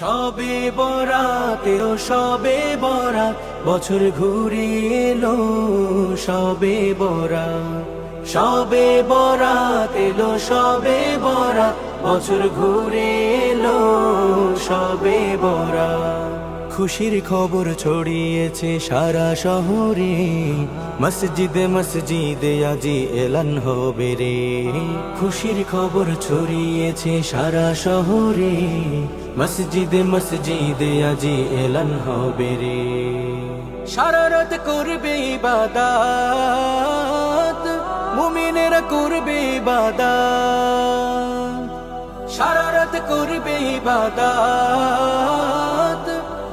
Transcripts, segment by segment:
সবে বরাত সবে বরাত, বছর ঘুরে এলো, সবে বরাত সবে বরাত এলো, সবে বরাত, বছর ঘুরে এলো, সবে বরাত। খুশির খবর ছড়িয়েছে সারা শহরে, মসজিদে মসজিদে আজি এলান হবে রে। খুশির খবর ছড়িয়েছে সারা শহরে মসজিদে মসজিদে আজি এলান হবে রে। সারারত করবে ইবাদাত মুমিনেরা করবে ইবাদাত। সারারত করবে ইবাদাত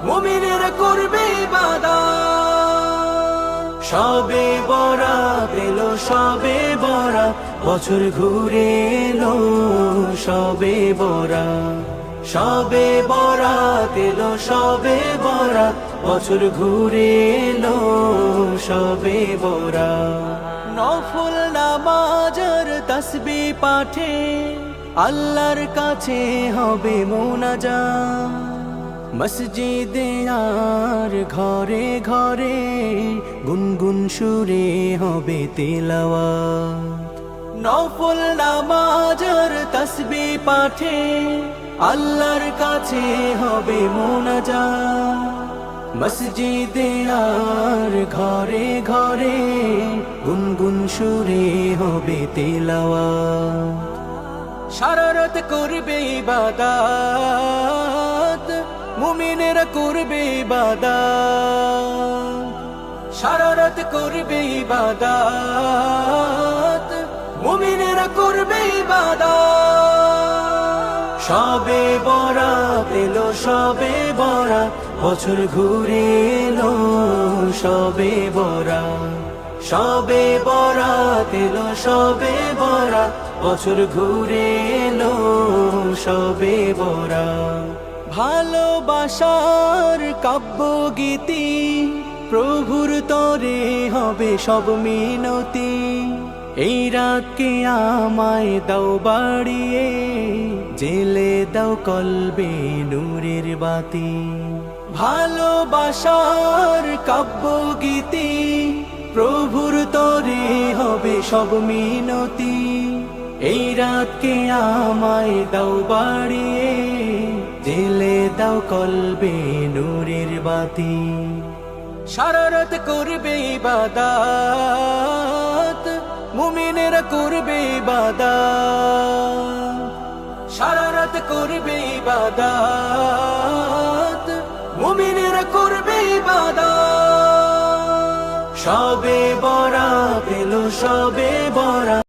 মুমিনেরা করবে ইবাদাত। সবে বরা পেল সবে বরা বছর ঘুরে এলো সবে বরা সবে বরা পেল সবে বরাত, বছর ঘুরে এলো, সবে বরা নফল নামাজের তসবি পাঠে আল্লাহর কাছে হবে মোনাজা মসজিদে আর ঘরে ঘরে গুনগুন সুরে হবে তেলাওয়া নফল নামাজের তসবি পাঠে আল্লাহর কাছে হবে মোনাজা মসজিদে আর ঘরে ঘরে গুনগুন সুরে হবে তেলাওয়া সারারত করবে ইবাদাত, মুমিনেরা করবে ইবাদাত। সারারত করবে ইবাদাত। সবে বরা পেল সবে বরা বছর ঘুরে এলো, সবে বরা সবে বরা পেল সবে বরা বছর ঘুরে এলো, সবে বরা ভালোবাসার কাব্য গীতি প্রভুর তরে হবে সব মিনতি। এই রাতকে আমায় দাও বাড়িয়ে, জেলে দাও কলবে নূরের বাতি। ভালোবাসার কাব্য গীতি প্রভুর তরে হবে সব মিনতি। এই রাতকে আমায় দাও বাড়িয়ে, জেলে দাও কলবে নূরের বাতি। সারারত করবে ইবাদাত মুমিনেরা করবে বাদা সারা রাত করবে বাদাত, মুমিনেরা করবে বাদা সবে বরা পেল সবে বরা